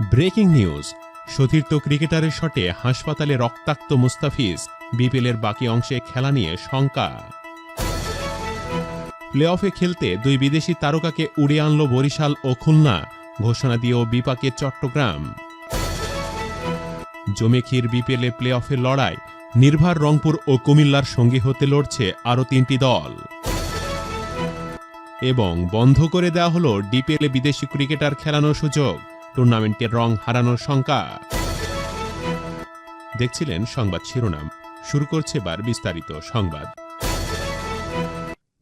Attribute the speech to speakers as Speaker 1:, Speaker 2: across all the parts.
Speaker 1: Breaking news. সতীর্থ ক্রিকেটারের শটে হাসপাতালে রক্তাক্ত মুস্তাফিজ, বিপিএলের বাকি অংশে খেলা নিয়ে শঙ্কা। প্লে অফে খেলতে দুই বিদেশি তারকাকে উড়িয়ে আনল বরিশাল ও খুলনা, ঘোষণা দিয়েও বিপাকে চট্টগ্রাম। জমেখির বিপিএলে প্লে অফের লড়াই, নির্ভার রংপুর ও কুমিল্লার সঙ্গী হতে লড়ছে আরও তিনটি দল। এবং বন্ধ করে দেওয়া হল ডিপিএলে বিদেশি ক্রিকেটার খেলানোর সুযোগ। টুর্নামেন্টের রং হারানোর শঙ্কা। দেখছিলেন সংবাদ শিরোনাম। শুরু করছে বার বিস্তারিত সংবাদ।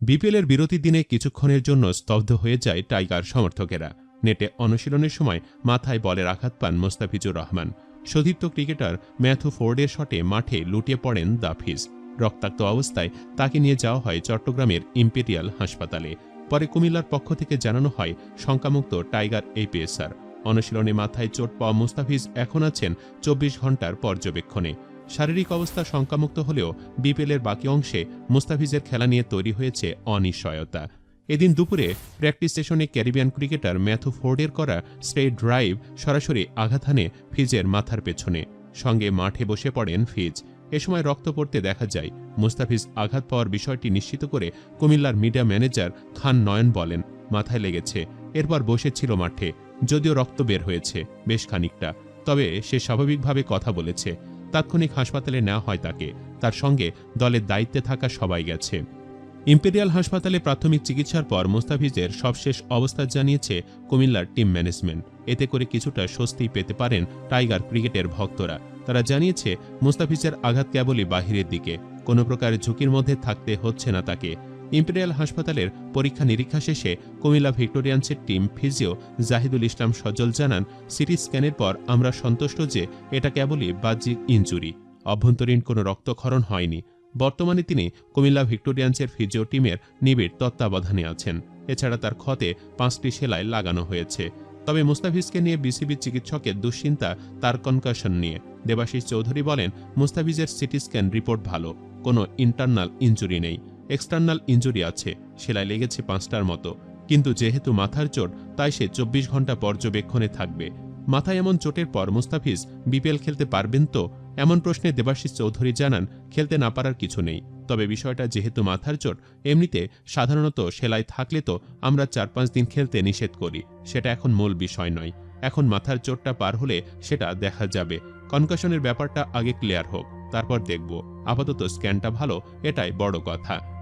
Speaker 1: বিপিএলের বিরতির দিনে কিছুক্ষণের জন্য স্তব্ধ হয়ে যায় টাইগার সমর্থকেরা। নেটে অনুশীলনের সময় মাথায় বলের আঘাত পান মোস্তাফিজুর রহমান। সতীর্থ ক্রিকেটার ম্যাথু ফোর্ডের শটে মাঠে লুটিয়ে পড়েন দাফিজ। রক্তাক্ত অবস্থায় তাকে নিয়ে যাওয়া হয় চট্টগ্রামের ইম্পেরিয়াল হাসপাতালে। পরে কুমিল্লার পক্ষ থেকে জানানো হয়, শঙ্কামুক্ত টাইগার এই পেসার। অনুশীলনে মাথায় চোট পাওয়া মুস্তাফিজ এখন আছেন চব্বিশ ঘণ্টার পর্যবেক্ষণে। শারীরিক অবস্থা শঙ্কামুক্ত হলেও বিপিএলের বাকি অংশে মুস্তাফিজের খেলা নিয়ে তৈরি হয়েছে অনিশ্চয়তা। এদিন দুপুরে প্র্যাকটিস সেশনে ক্যারিবিয়ান ক্রিকেটার ম্যাথু ফোর্ডের করা স্ট্রেট ড্রাইভ সরাসরি আঘাত হানে ফিজের মাথার পেছনে। সঙ্গে মাঠে বসে পড়েন ফিজ। এ সময় রক্ত পড়তে দেখা যায়, মুস্তাফিজ আঘাত পাওয়ার বিষয়টি নিশ্চিত করে কুমিল্লার মিডিয়া ম্যানেজার খান নয়ন বলেন, মাথায় লেগেছে। এরপর বসেছিল মাঠে। যদিও রক্ত বের হয়েছে বেশ খানিকটা, তবে সে স্বাভাবিকভাবে কথা বলেছে। তাৎক্ষণিক হাসপাতালে নেওয়া হয় তাকে। তার সঙ্গে দলের দায়িত্বে থাকা সবাই গেছে। ইম্পেরিয়াল হাসপাতালে প্রাথমিক চিকিৎসার পর মুস্তাফিজের সবশেষ অবস্থা জানিয়েছে কুমিল্লার টিম ম্যানেজমেন্ট। এতে করে কিছুটা স্বস্তি পেতে পারেন টাইগার ক্রিকেটের ভক্তরা। তারা জানিয়েছে, মুস্তাফিজের আঘাত কেবলই বাহিরের দিকে। কোনো প্রকার ঝুঁকির মধ্যে থাকতে হচ্ছে না তাকে। ইম্পেরিয়াল হাসপাতালের পরীক্ষা নিরীক্ষা শেষে কুমিল্লা ভিক্টোরিয়ান্সের টিম ফিজিও জাহিদুল ইসলাম সজল জানান, সিটি স্ক্যানের পর আমরা সন্তুষ্ট যে এটা কেবলই বাহ্যিক ইঞ্জুরি অভ্যন্তরীণ কোনো রক্তক্ষরণ হয়নি। বর্তমানে তিনি কুমিল্লা ভিক্টোরিয়ান্সের ফিজিও টিমের নিবিড় তত্ত্বাবধানে আছেন। এছাড়া তার ক্ষতে পাঁচটি সেলাই লাগানো হয়েছে। তবে মুস্তাফিজকে নিয়ে বিসিবি চিকিৎসকের দুশ্চিন্তা, তার কনকাশন নিয়ে। দেবাশিস চৌধুরী বলেন, মুস্তাফিজের সিটি স্ক্যান রিপোর্ট ভালো, কোনো ইন্টারনাল ইঞ্জুরি নেই। এক্সটার্নাল ইঞ্জুরি আছে, সেলাই লেগেছে পাঁচটার মতো। কিন্তু যেহেতু মাথার চোট, তাই সে চব্বিশ ঘণ্টা পর্যবেক্ষণে থাকবে। মাথায় এমন চোটের পর মুস্তাফিজ বিপিএল খেলতে পারবেন তো? এমন প্রশ্নে দেবাশিস চৌধুরী জানান, খেলতে না পারার কিছু নেই। তবে বিষয়টা যেহেতু মাথার চোট, এমনিতে সাধারণত সেলাই থাকলে তো আমরা চার পাঁচ দিন খেলতে নিষেধ করি। সেটা এখন মূল বিষয় নয়। এখন মাথার চোটটা পার হলে সেটা দেখা যাবে। কনকাশনের ব্যাপারটা আগে ক্লিয়ার হোক, তারপর দেখব। আপাতত স্ক্যানটা ভালো, এটাই বড় কথা।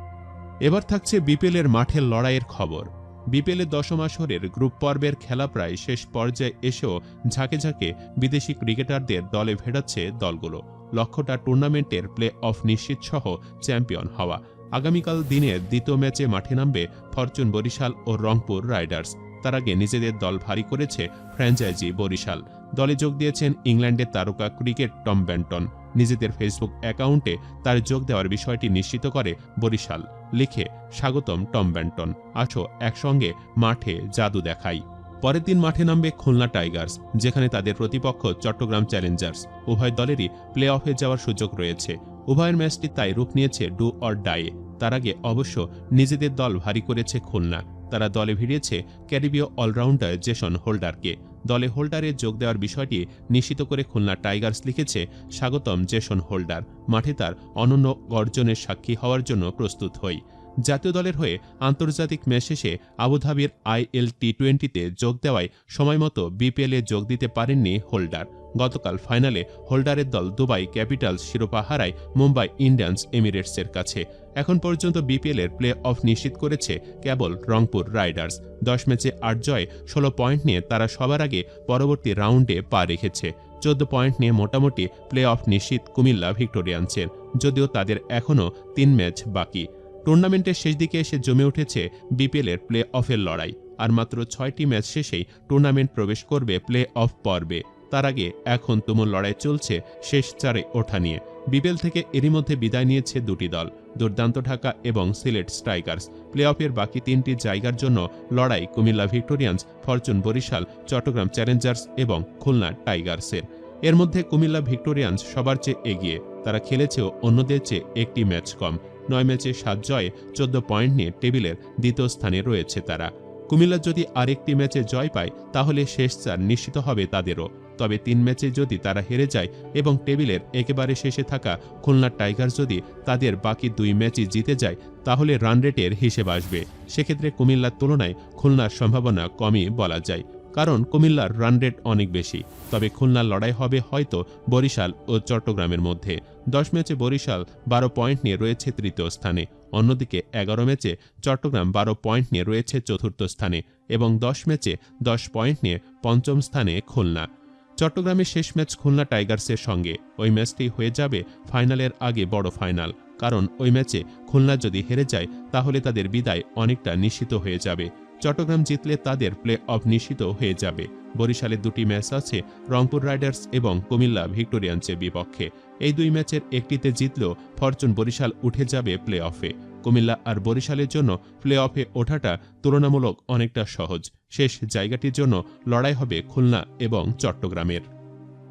Speaker 1: এবার থাকছে বিপিএলের মাঠের লড়াইয়ের খবর। বিপিএলে দশম আসরের গ্রুপ পর্বের খেলা প্রায় শেষ পর্যায়ে এসেও ঝাঁকে ঝাঁকে বিদেশি ক্রিকেটারদের দলে ভেড়াচ্ছে দলগুলো। লক্ষ্যটা টুর্নামেন্টের প্লে অফ নিশ্চিত সহ চ্যাম্পিয়ন হওয়া। আগামীকাল দিনের দ্বিতীয় ম্যাচে মাঠে নামবে ফরচুন বরিশাল ও রংপুর রাইডার্স। তার আগে নিজেদের দল ভারী করেছে ফ্র্যাঞ্চাইজি বরিশাল। দলে যোগ দিয়েছেন ইংল্যান্ডের তারকা ক্রিকেট টম ব্যান্টন। নিজেদের ফেসবুক অ্যাকাউন্টে তার যোগ দেওয়ার বিষয়টি নিশ্চিত করে বরিশাল। লিখে, স্বাগতম টম ব্যান্টন। আছো একসঙ্গে মাঠে জাদু দেখাই। পরের দিন মাঠে নামবে খুলনা টাইগার্স, যেখানে তাদের প্রতিপক্ষ চট্টগ্রাম চ্যালেঞ্জার্স। উভয় দলেরই প্লে অফে যাওয়ার সুযোগ রয়েছে। উভয়ের ম্যাচটি তাই রূপ নিয়েছে ডু অর ডায়ে তার আগে অবশ্য নিজেদের দল ভারী করেছে খুলনা। তারা দলে ভিড়িয়েছে ক্যারিবীয় অলরাউন্ডার জেসন হোল্ডারকে। দলে হোল্ডারে যোগ দেওয়ার বিষয়টি নিশ্চিত করে খুলনা টাইগার্স লিখেছে, স্বাগতম জেসন হোল্ডার। মাঠে তার অনন্য গর্জনের সাক্ষী হওয়ার জন্য প্রস্তুত হই। জাতীয় দলের হয়ে আন্তর্জাতিক ম্যাচ শেষে আবুধাবির আইএল টি টোয়েন্টিতে যোগ দেওয়ায় সময়মতো বিপিএলে যোগ দিতে পারেননি হোল্ডার। গতকাল ফাইনালে হোল্ডারের দল দুবাই ক্যাপিটালস শিরোপা হারায় মুম্বাই ইন্ডিয়ান্স এমিরেটসের কাছে। এখন পর্যন্ত বিপিএলের প্লে অফ নিশ্চিত করেছে কেবল রংপুর রাইডার্স। দশ ম্যাচে আট জয়, ষোলো পয়েন্ট নিয়ে তারা সবার আগে পরবর্তী রাউন্ডে পা রেখেছে। চোদ্দ পয়েন্ট নিয়ে মোটামুটি প্লে অফ নিশ্চিত কুমিল্লা ভিক্টোরিয়ান্সের, যদিও তাদের এখনও তিন ম্যাচ বাকি। টুর্নামেন্টের শেষ দিকে এসে জমে উঠেছে বিপিএলের প্লে অফের লড়াই, আর মাত্র ছয়টি ম্যাচ শেষেই টুর্নামেন্ট প্রবেশ করবে প্লে অফ পর্বে। তার আগে এখন তুমুল লড়াই চলছে শেষ চারে ওঠা নিয়ে। বিপিএল থেকে এরই মধ্যে বিদায় নিয়েছে দুটি দল, দুর্দান্ত ঢাকা এবং সিলেট স্ট্রাইকার্স। প্লে অফের বাকি তিনটি জায়গার জন্য লড়াই Cumilla Victorians, Fortune Barishal, Chattogram Challengers এবং খুলনা টাইগার্সের। এর মধ্যে কুমিল্লা ভিক্টোরিয়ান্স সবার চেয়ে এগিয়ে। তারা খেলেছেও অন্যদের চেয়ে একটি ম্যাচ কম। নয় ম্যাচে সাত জয়ে চোদ্দ পয়েন্ট নিয়ে টেবিলের দ্বিতীয় স্থানে রয়েছে তারা। কুমিল্লা যদি আরেকটি ম্যাচে জয় পায়, তাহলে শেষ চার নিশ্চিত হবে তাদেরও। তবে তিন ম্যাচে যদি তারা হেরে যায় এবং টেবিলের একেবারে শেষে থাকা খুলনা টাইগার যদি তাদের বাকি দুই ম্যাচই জিতে যায়, তাহলে রান রেটের হিসেব আসবে। সেক্ষেত্রে কুমিল্লার তুলনায় খুলনার সম্ভাবনা কমই বলা যায়, কারণ কুমিল্লার রান রেট অনেক বেশি। তবে খুলনার লড়াই হবে হয়তো বরিশাল ও চট্টগ্রামের মধ্যে। দশ ম্যাচে বরিশাল বারো পয়েন্ট নিয়ে রয়েছে তৃতীয় স্থানে। অন্যদিকে এগারো ম্যাচে চট্টগ্রাম বারো পয়েন্ট নিয়ে রয়েছে চতুর্থ স্থানে এবং দশ ম্যাচে দশ পয়েন্ট নিয়ে পঞ্চম স্থানে খুলনা। চট্টগ্রামের শেষ ম্যাচ খুলনা টাইগার্সের সঙ্গে। ওই ম্যাচটি হয়ে যাবে ফাইনালের আগে বড় ফাইনাল। কারণ ওই ম্যাচে খুলনা যদি হেরে যায়, তাহলে তাদের বিদায় অনেকটা নিশ্চিত হয়ে যাবে। চট্টগ্রাম জিতলে তাদের প্লে অফ নিশ্চিত হয়ে যাবে। বরিশালের দুটি ম্যাচ আছে রংপুর রাইডার্স এবং কুমিল্লা ভিক্টোরিয়ান্সের বিপক্ষে। এই দুই ম্যাচের একটিতে জিতলেও ফরচুন বরিশাল উঠে যাবে প্লে অফে কুমিল্লা আর বরিশালের জন্য প্লে অফে ওঠাটা তুলনামূলক অনেকটা সহজ। শেষ জায়গাটির জন্য লড়াই হবে খুলনা এবং চট্টগ্রামের।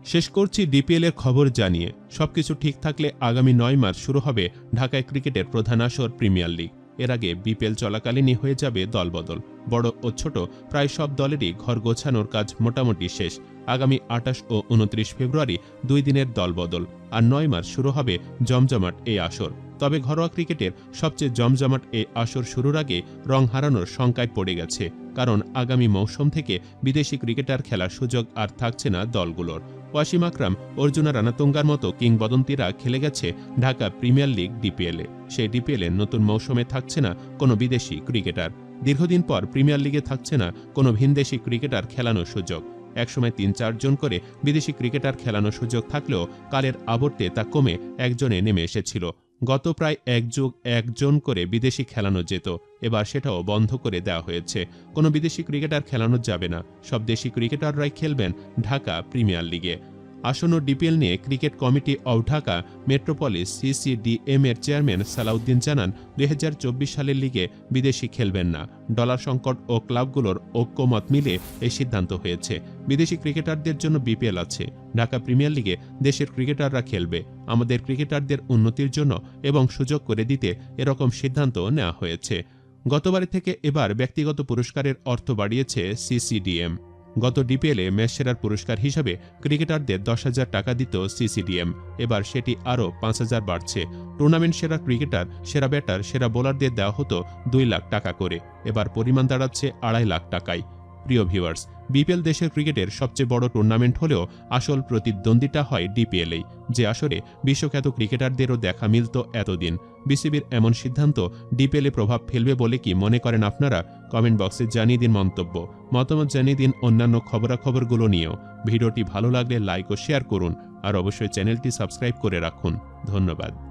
Speaker 1: শেষ করছি ডিপিএল এর খবর জানিয়ে। সবকিছু ঠিক থাকলে আগামী নয় মার্চ শুরু হবে ঢাকায় ক্রিকেটের প্রধান আসর প্রিমিয়ার লিগ। এর আগে বিপিএল চলাকালীনই হয়ে যাবে দলবদল। বড় ও ছোট, প্রায় সব দলেরই ঘর গোছানোর কাজ মোটামুটি শেষ। আগামী আটাশ ও উনত্রিশ ফেব্রুয়ারি দুই দিনের দলবদল। আর নয় মাস শুরু হবে জমজমাট এই আসর। তবে ঘরোয়া ক্রিকেটের সবচেয়ে জমজমাট এই আসর শুরুর আগে রং হারানোর শঙ্কায় পড়ে গেছে, কারণ আগামী মৌসুম থেকে বিদেশি ক্রিকেটার খেলার সুযোগ আর থাকছে না দলগুলোর। ওয়াসিম আকরাম, অর্জুনা রানাতুঙ্গার মতো কিংবদন্তিরা খেলে গেছে ঢাকা প্রিমিয়ার লিগ ডিপিএলে। সেই ডিপিএলে নতুন মৌসুমে থাকছে না কোনো বিদেশি ক্রিকেটার। দীর্ঘদিন পর প্রিমিয়ার লিগে থাকছে না কোনো ভিনদেশি ক্রিকেটার খেলানোর সুযোগ। একসময় তিন চারজন করে বিদেশি ক্রিকেটার খেলানোর সুযোগ থাকলেও কালের আবর্তে তা কমে একজনে নেমে এসেছিল। গত প্রায় এক যুগ একজন করে বিদেশি খেলানো যেত। এবার সেটাও বন্ধ করে দেওয়া হয়েছে। কোনো বিদেশি ক্রিকেটার খেলানো যাবে না। সব দেশি ক্রিকেটাররাই খেলবেন ঢাকা প্রিমিয়ার লিগে। আসন্ন ডিপিএল নিয়ে cricket committee of Dhaka metropolis CCDM এর চেয়ারম্যান সালাউদ্দিন জানান, দুই হাজার চব্বিশ সালের লিগে বিদেশি খেলবেন না। ডলার সংকট ও ক্লাবগুলোর ঐক্যমত মিলে এই সিদ্ধান্ত হয়েছে। বিদেশি ক্রিকেটারদের জন্য বিপিএল আছে। ঢাকা প্রিমিয়ার লিগে দেশের ক্রিকেটাররা খেলবে। আমাদের ক্রিকেটারদের উন্নতির জন্য এবং সুযোগ করে দিতে এরকম সিদ্ধান্ত নেওয়া হয়েছে। গতবারের থেকে এবার ব্যক্তিগত পুরস্কারের অর্থ বাড়িয়েছে সিসিডিএম। গত ডিপিএলে ম্যাচ সেরার পুরস্কার হিসাবে ক্রিকেটারদের দশ হাজার টাকা দিত সিসিডিএম। এবার সেটি আরও পাঁচ হাজার বাড়ছে। টুর্নামেন্ট সেরা ক্রিকেটার, সেরা ব্যাটার, সেরা বোলারদের দেওয়া হতো দুই লাখ টাকা করে। এবার পরিমাণ দাঁড়াচ্ছে আড়াই লাখ টাকায়। প্রিয় ভিউয়ার্স বিপিএল দেশের ক্রিকেটের সবচেয়ে বড় টুর্নামেন্ট হলেও আসল প্রতিদ্বন্দ্বিতা হয় ডিপিএলেই যে আসরে বিশ্বখ্যাত ক্রিকেটারদেরও দেখা মিলত এতদিন। বিসিবির এমন সিদ্ধান্ত ডিপিএলে প্রভাব ফেলবে বলে কি মনে করেন আপনারা? কমেন্ট বক্সে জানিয়ে দিন মন্তব্য। মতামত জানিয়ে দিন অন্যান্য খবরাখবরগুলো নিয়েও। ভিডিওটি ভালো লাগলে লাইক ও শেয়ার করুন। আর অবশ্যই চ্যানেলটি সাবস্ক্রাইব করে রাখুন। ধন্যবাদ।